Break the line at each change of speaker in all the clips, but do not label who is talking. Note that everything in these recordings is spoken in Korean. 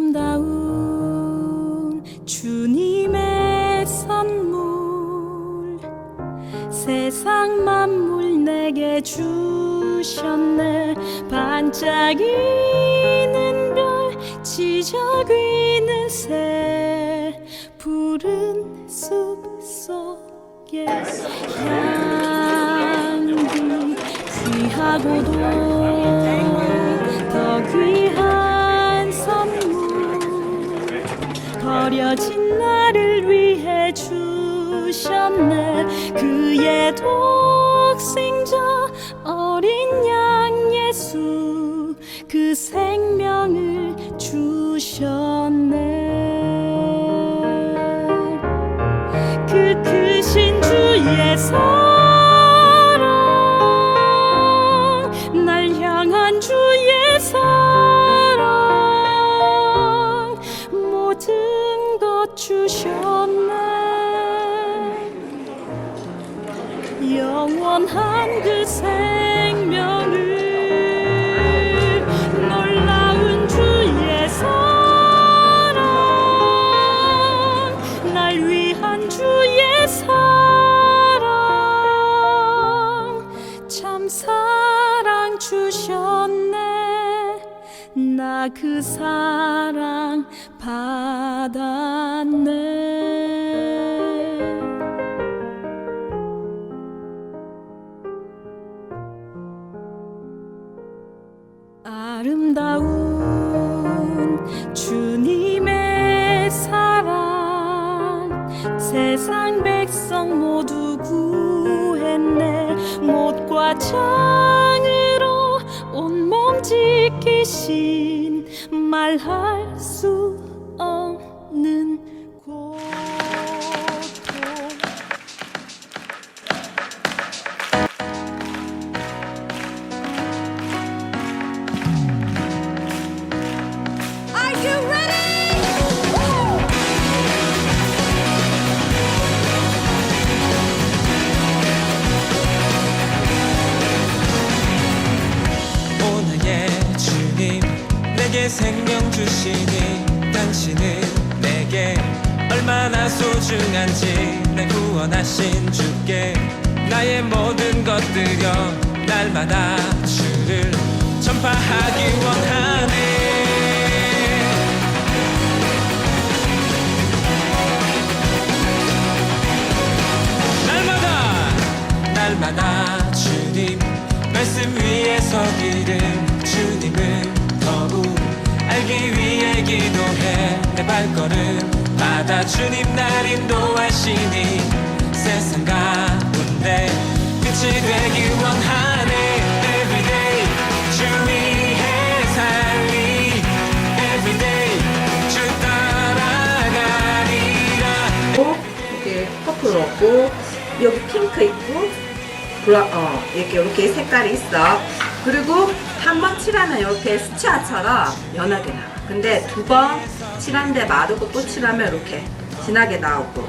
아름다운 주님의 선물. 세상 만물 내게 주셨네. 반짝이는 별 지저귀는 새. 푸른 숲 속에 향기 귀하고도 더 귀한 버려진 나를 위해 주셨네. 그의 독생자 어린 양 예수 그 생명을 주셨네. 그 크신 주의 사랑 날 향한 주의 사랑 모든 것 주셨네. 영원한 그생 나 그 사랑 받았네. 아름다운 주님의 사랑 세상 백성 모두 구했네. 못과 창으로 온몸 지키신 말할 수 없는
내게 생명 주시니 당신은 내게 얼마나 소중한지 날 구원하신 주께 나의 모든 것들여 날마다 주를 전파하기 원하네. 날마다 날마다 주님 말씀 위에 서기를 기도해. 내 발걸음 마다 주님 날 인도하시니 세상 가운데 빛이 되기 원하네. Everyday 주 위해 살리. Everyday 주 따라가리라.
이렇게 퍼플 없고 여기 핑크 있고 브라 어 이렇게 이렇게 색깔이 있어. 그리고 한 번 칠하면 이렇게 수채화처럼 연하게 나와. 근데 두 번 칠한데 마르고 또 칠하면 이렇게 진하게 나오고.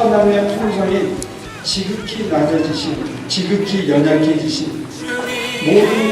천남의 품성이 지극히 낮아지신 지극히 연약해지신 모든